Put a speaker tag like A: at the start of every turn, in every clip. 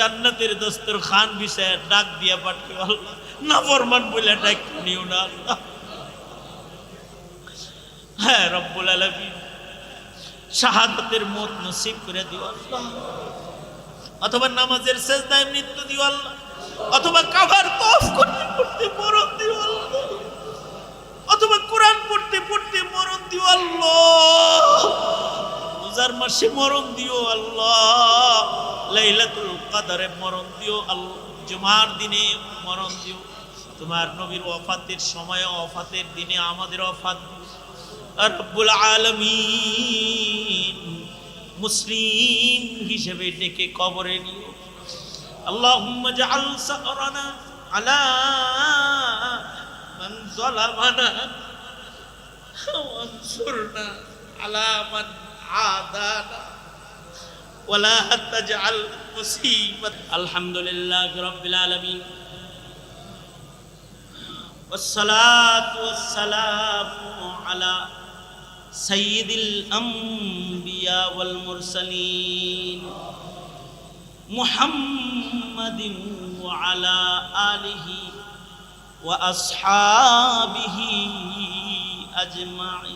A: জান্নাতের দস্তর খান বিষয়ে ডাক দিয়া পাঠিয়ে আল্লাহ না ফরমান বলে ডাক নিও না, আল্লাহ। হ্যাঁ রব্বুল আলমিন শাহাদাতের মত নসিব করে দিও, আল্লাহ। অথবা নামাজের শেষদায় মৃত্যু দিও, আল্লাহ। অথবা কাভার তফ করতে করতে মরণ দিও, আল্লাহ। অথবা কোরআন পড়তে পড়তে মরণ দিও, আল্লাহ। রোজার মাসে মরণ দিও, আল্লাহ। লাইলাতুল কাদারে মরণ দিও আল্লাহ জুমার দিনে মরণ দিও তোমার নবীর ওয়াফাতের সময় ওয়াফাতের দিনে আমাদের ওয়াফাত রব্বুল আলামিন মুসলিম হিসেবে ডেকে কবরে নিও اللهم اجعل ثأرنا على من ظلمنا وانصرنا على من عادانا ولا تجعل مصيبة الحمد لله رب العالمين والصلاة والسلام على سيد الأنبياء والمرسلين محمد وعلى آله وأصحابه أجمعين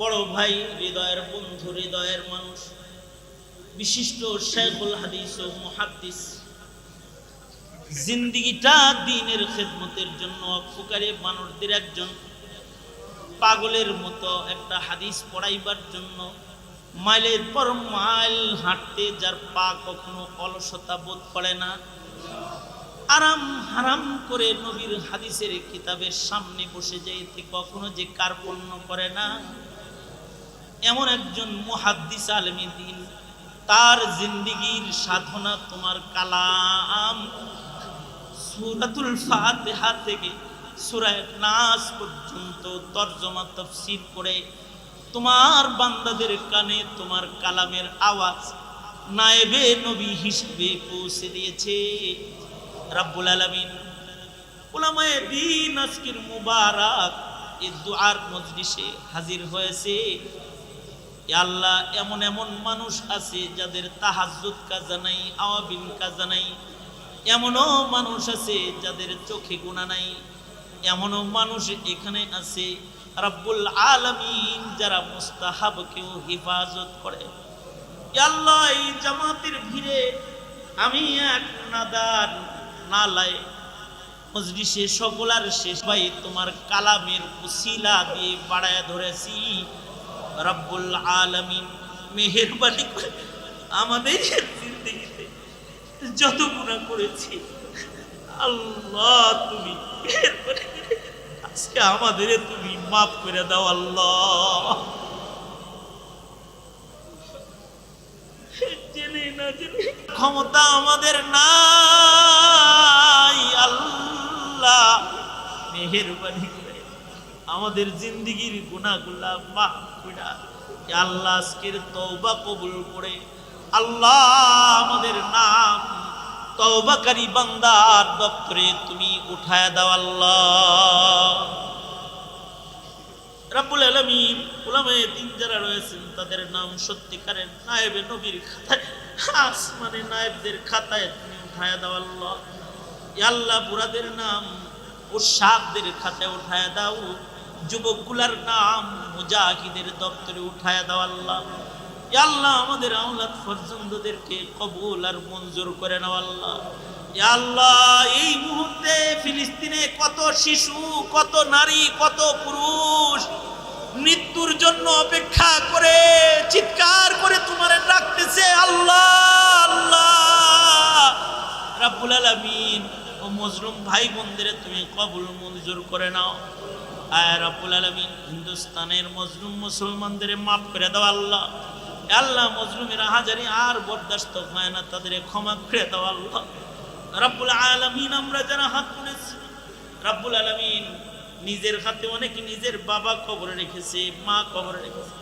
A: বড় ভাই, হৃদয়ের বন্ধু, হৃদয়ের মানুষ, বিশিষ্ট শেখুল হাদিস ও মুহাদ্দিস। জিন্দিগিটা দিনের খেদমতের জন্য অক্ষকারী মানুষদের একজন। পাগলের মতো একটা হাদিস পড়াইবার জন্য মাইলের পর মাইল হাঁটতে যার পা কখনো অলসতা বোধ করে না। আরাম হারাম করে নবীর হাদিসের কিতাবের সামনে বসে যাইতে কখনো যে কার্পণ্য করে না। এমন একজন মুহাদ্দিস আলমী দিন, তার জিন্দিগির সাধনা তোমার কালাম। সুরাতুল ফাতিহা থেকে সুরায় নাস পর্যন্ত তর্জমা, তফসির করে তোমার বান্দাদের কানে তোমার কালামের আওয়াজ নায়েবে নবী হিসেবে পৌঁছে দিয়েছে। রাব্বুল আলামিন ওলামায়ে দিন আজকের মুবারক এই দুআর মজলিসে হাজির হয়েছে। আল্লাহ, এমন এমন মানুষ আছে যাদের তাহাজ্জুদ কাজা নাই, আওয়াবিন কাজা নাই। এমনও মানুষ আছে যাদের চোখে গুণা নাই। এমনও মানুষ এখানে আছে রাব্বুল আলামিন যারা মুস্তাহাবকেও হেফাজত করে। আল্লাহ, এই জামাতের ভিড়ে আমি এক নাদার নালায় মজলিসে সকলার শেষ ভাই তোমার কালামের উসিলা দিয়ে বাড়ায় ধরেছি। রব্বুল আলামিন মেহেরবানি করে আমাদের জিন্দগিতে যত গুণা করেছি, আল্লাহ তুমি আজকে আমাদের তুমি মাফ করে দাও, আল্লাহ। জেনে না জেনে ক্ষমতা আমাদের নাই, আল্লাহ। মেহেরবানি আমাদের জিন্দিগির গুণাগুলা মাফ করে আল্লাহ আজকের তওবা কবুল করে, আল্লাহ আমাদের নাম তওবাকারী বান্দার দপ্তরে তুমি উঠায় দাও আল্লাহ। রাব্বুল আলামিন উলামায়ে দিন যারা রয়েছেন, তাদের নাম সত্যিকারের নায়েবে নবীর খাতায়, আসমানে নায়েবদের খাতায় তুমি উঠায় দাও আল্লাহ। আল্লাহ বুড়াদের নাম ও সাপদের খাতায় উঠায় দাও। যুবকগুলার নাম মুজাহিদের দপ্তরে উঠায় দাও আল্লাহ। আল্লাহ, আমাদের আওলাদ ফরজন্দদেরকে কবুল আর মঞ্জুর করে নাও আল্লাহ। আল্লাহ, এই মুহূর্তে ফিলিস্তিনে কত শিশু, কত নারী, কত পুরুষ মৃত্যুর জন্য অপেক্ষা করে, চিৎকার করে তোমার ডাকতেছে, আল্লাহ আল্লাহ! রাব্বুল আলামিন ও মজলুম ভাই বোনদের তুমি কবুল, মঞ্জুর করে নাও। হিন্দুস্তানের মজলুম মুসলমানদের মাফ করে দাও আল্লাহ। আল্লাহ মজলুমের হাজারি আর বরদাস্ত হয় না, তাদের ক্ষমা করে দাও আল্লাহ। রাব্বুল আলামিন, আমরা যারা হাত তুলেছি, রাব্বুল আলামিন নিজের হাতে অনেকে নিজের বাবা কবরে রেখেছে, মা কবরে রেখেছে।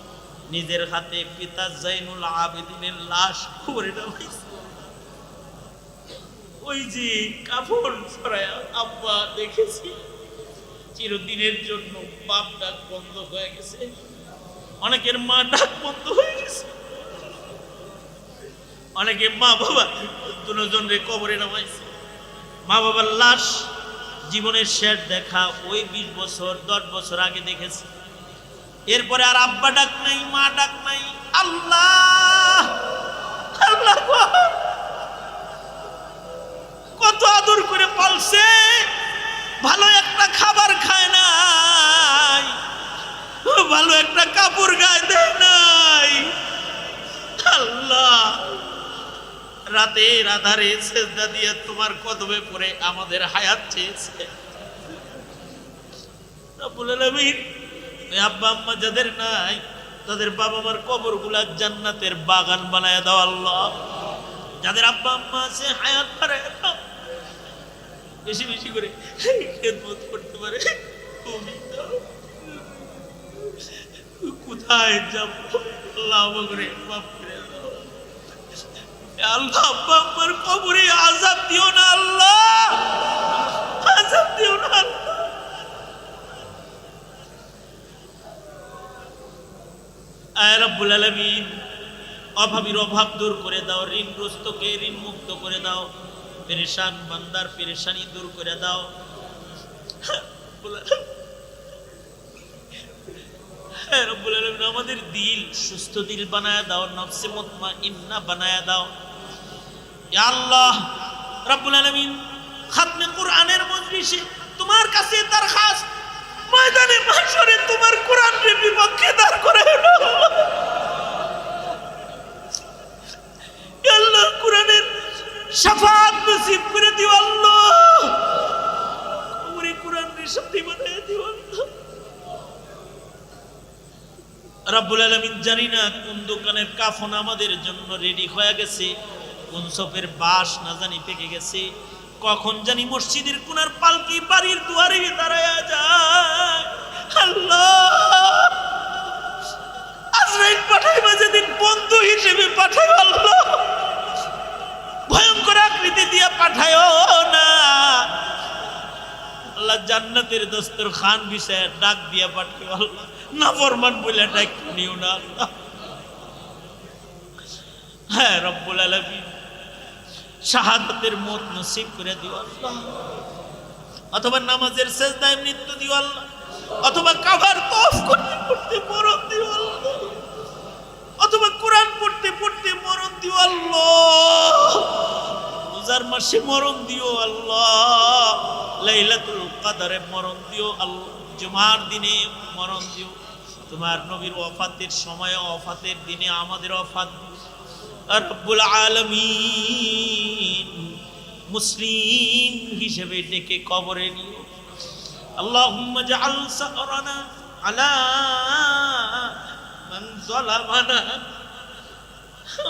A: নিজের হাতে পিতা জাইনুল আবেদিনের লাশ কবরে ওই যে কাপড় ছড়ায় আব্বা দেখেছি। চিরদিনের জন্য বাপ ডাক বন্ধ হয়ে গেছে। অনেকের মা ডাক বন্ধ হয়ে গেছে। অনেকে মা বাবা দুজন রে কবরে নামাইছে। মা বাবার লাশ জীবনের শেষ দেখা ওই বিশ বছর, দশ বছর আগে দেখেছে। এরপরে আর আব্বা ডাক নাই, মা ডাক নাই। আল্লাহ! আল্লাহ! কত আদর করে পালছে! ভালো একটা খাবার খায় নাই। ভালো একটা কাপড় গায়ে দেয় নাই। আল্লাহ। রাতের আধারে সেজদা দিয়ে তোমার কদমে পড়ে আমাদের হায়াত চেয়েছে। আব্বা আম্মা যাদের নাই, তাদের বাবা মার কবরগুলা জান্নাতের বাগান বানায় দাও আল্লাহ। যাদের আব্বা আম্মা আছে, হায়াত দাও। বেশি বেশি করে খেদমত করতে পারে। কোথায় যাব? আল্লাহ করে দাও। আল্লাহ আম্মার কবরে আজাব দিও না আল্লাহ। আজাব দিও না আয় রব্বুল আলামিন, অভাবীর অভাব দূর করে দাও, ঋণগ্রস্তকে ঋণ মুক্ত করে দাও। পেরেশান, বান্দার পেরেশানি দূর করে দাও। হ্যাঁ আমাদের দিল সুস্থ দিল বানায় দাও, নফসে মুতমা ইন্না বানায় দাও। আল্লাহ আলামিন, খাতমে কোরআনের মজলিসে তোমার কাছে তার খাস ময়দানে মাশরে তোমার কোরআনের বিপক্ষে দাঁড় করে নসিব করে দিও আল্লাহ। দিও আল্লাহ। আলামিন জানি না কোন দোকানের কাফন আমাদের জন্য রেডি হয়ে গেছে, কোন বাস না জানি পেকে গেছে, কখন জানি মসজিদের কোনার পালকি বাড়ির দুয়ারে দাঁড়ায় যায়। আল্লাহ! আজরাইল পাঠাইবা যেদিন বন্ধু হিসেবে পাঠাই আল্লাহ। ভয়ঙ্কর আকৃতি দিয়ে পাঠায়ও না। আল্লাহ জান্নাতের দস্তর খান বিষয়ে ডাক দিয়া পাঠিয়ে আল্লাহ। না ফরমান বলে ডাক নিও না হ্যাঁ রব্বুল আলামিন শাহাদাতের মত নসিব করে দিও আল্লাহ। অথবা নামাজের মৃত্যু দিও আল্লাহ। অথবা কাবার তফ করতে করতে মরণ দিও আল্লাহ। অথবা কোরআন পড়তে পড়তে মরণ দিও আল্লাহ। রোজার মাসে মরণ দিও আল্লাহ লাইলাতুল কাদারে মরণ দিও আল্লাহ জুমার দিনে মরণ দিও তোমার নবীর ওয়াফাতের সময় ওয়াফাতের দিনে আমাদের ওয়াফাত দিও আর রব্বুল আলামিন মুসলিম হিসেবে ডেকে কবরে নিও اللهم اجعل سأرنا على من ظلمنا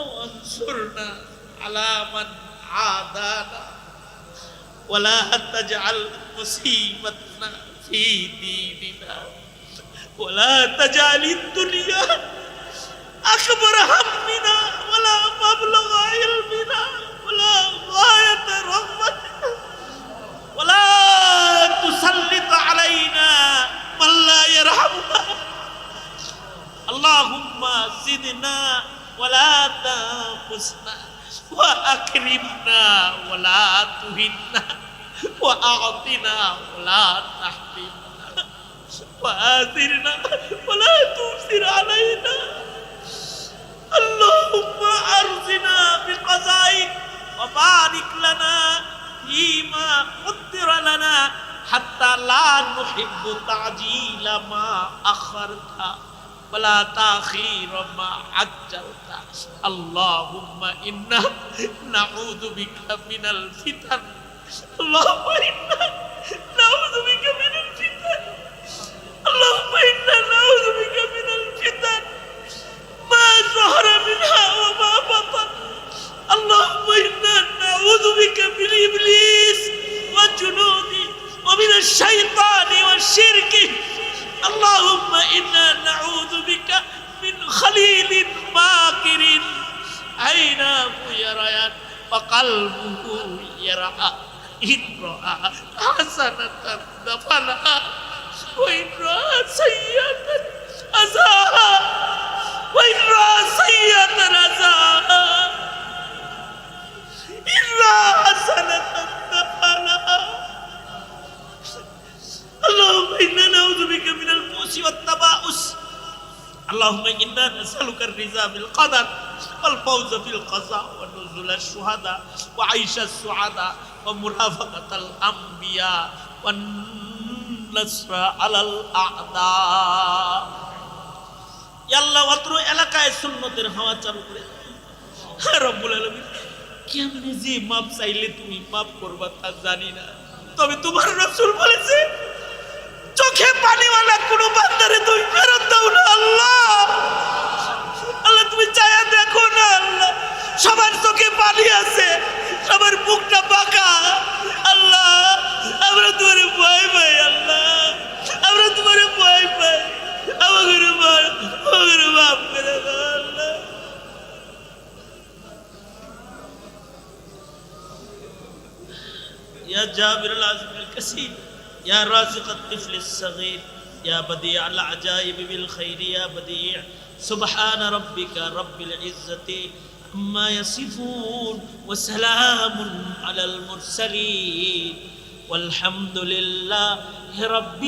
A: وانصرنا على من عادانا ولا تجعل مصيبتنا في ديننا ولا تجعل الدنيا أكبر همنا ولا مبلغ علمنا وأعطنا ولا تحرمنا وآثرنا ولا تؤثر علينا اللهم أرزنا بقضائك وبارك لنا فيما قدر لنا حتى لا نحب تعجيل ما أخرت ولا تأخير ما عجلت اللهم إنا نعوذ بك من الفتن اللهم إنا نعوذ بك من الفتن. اللهم إنا نعوذ بك من الفتن. ما ظهر منها وما بطن. اللهم إنا نعوذ بك من إبليس والجنود ومن الشيطان والشرك. اللهم إنا نعوذ بك من خليل باكر. عيناه يريان وقلبه يرعى. إن رأى حسنة دفنها وإن رأى سيئة أزاها وإن رأى سيئة أزاها إن رأى حسنة دفنها اللهم إنا نعوذ بك من البؤس والتباؤس اللهم إنا نسألك الرضا بالقدر والفوز بالقضاء ونزول الشهداء وعيش السعداء ومرافقة الأنبياء والنصر على الأعداء আল্লাহ অত্র এলাকায় সুন্নতের হাওয়া চালু করে হ্যাঁ রব্বুল আলমিন কেমনে যে মাপ চাইলে তুমি মাপ করবা তা জানি না তবে তোমার রসুল বলেছে চোখে পানিওয়ালা কোনো বান্দারে তুমি ফেরত দাও না আল্লাহ আল্লাহ সবার চোখে পানি আছে সবার বুকটা বাঁকা আল্লাহ আমরা তোমার ভয় পাই আল্লাহ আমরা তোমার ভয় পাই আমাদের মার আমাদের মাফ করে দাও আল্লাহ يا جابر العزم الكثير يا رازق الطفل الصغير يا بديع العجائب بالخير يا بديع سبحان ربك رب العزة عما يصفون وسلام على المرسلين والحمد لله رب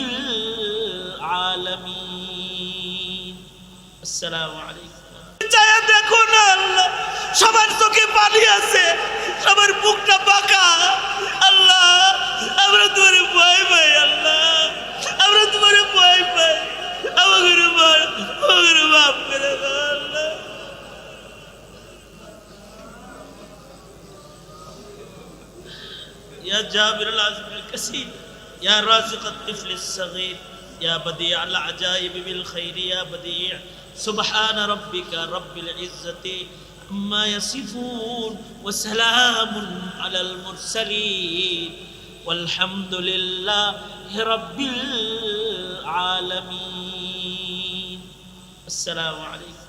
A: العالمين السلام عليكم চায়া দেখো না আল্লাহ সবার চোখে পানি আছে সবার বুকটা বাঁকা يا جابر العزم الكثير يا رازق الطفل الصغير يا بديع العجائب بالخير يا بديع. سبحان ربك رب العزة عما يصفون وسلام على المرسلين. والحمد لله رب العالمين. السلام عليكم.